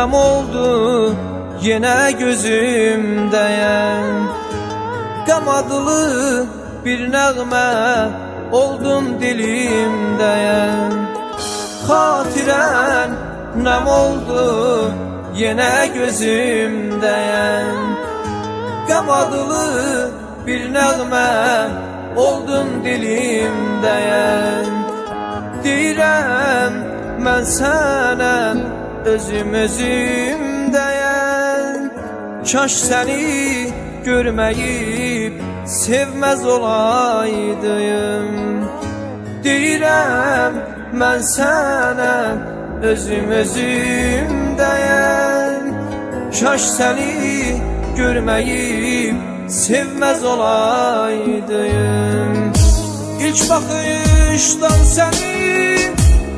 Nem oldu yine gözümdeyen Qamadılı bir nəğmə oldun dilimdeyen Xatirən nem oldu yine gözümdeyen Qamadılı bir nəğmə oldun dilimdeyen Deyirəm mən sənə özüm özümdəyəm Kaş səni görməyib sevməz olaydım Deyirəm mən sənə özüm özümdəyəm Kaş səni görməyib sevməz olaydım İlk bakıştan seni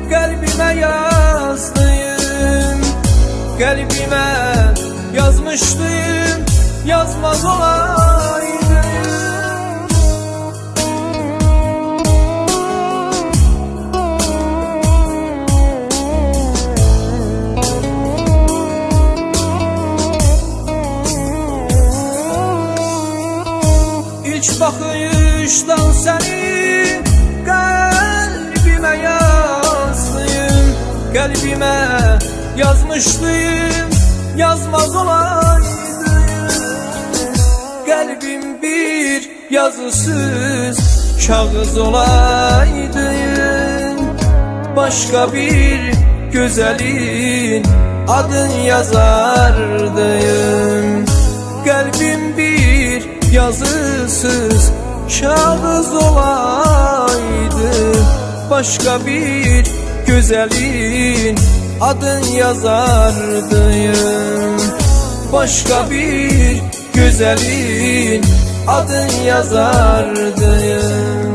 kalbime yazdım Kalbime yazmıştım yazmaz olaydım. İlk bakıştan seni kalbime yazdım. Kalbime yazmıştım yazmaz olaydım Kalbim bir yazısız kağıt olaydım Başka bir güzelin adın yazardım Kalbim bir yazısız kağıt olaydı. Başka bir güzelin adın yazardım Başka bir güzelin adın yazardım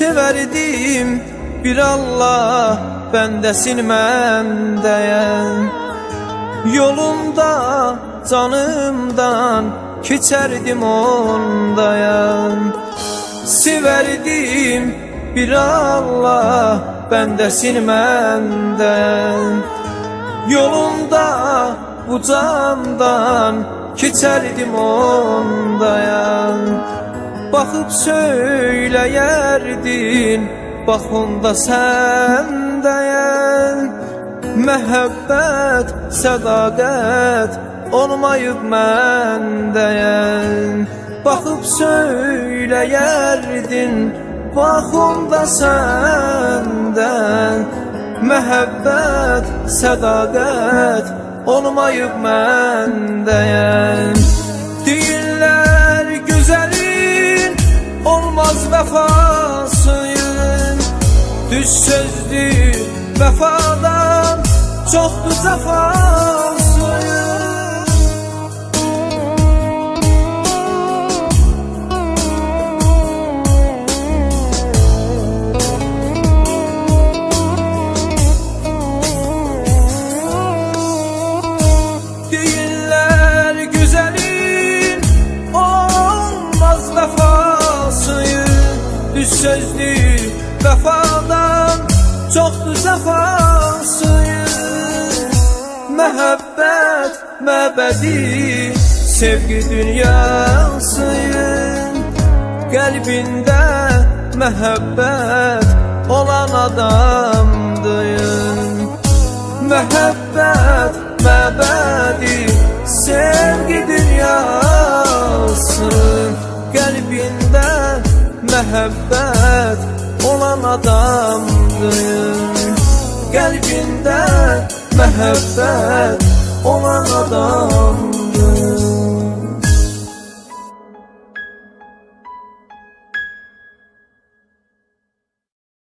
Severdim. Bir Allah bendesin məndəyəm Yolunda canımdan keçərdim ondayam Severdim. Bir Allah bendesin məndəyəm Yolunda bu candan keçərdim ondayam Baxıb söyləyərdin Bax onda səndəyəm Məhəbbət, sədaqət Olmayıb məndəyəm Baxıb söyləyərdin Bax onda səndən Məhəbbət, sədaqət Olmayıb məndəyəm Deyirlər güzelin olmaz vefasıyın Düz sözlü vefadan. Çoktu zafasıyın sözlü vefadan çoktu zafasıyı Mehabbet mebedi sevgi dünyasıyım. Kalbinde mehabbet olan adamdayım Mehabbet mebedi sevgi dünyası mehebbet olan adamdır. Kalbinde mehebbet olan adam.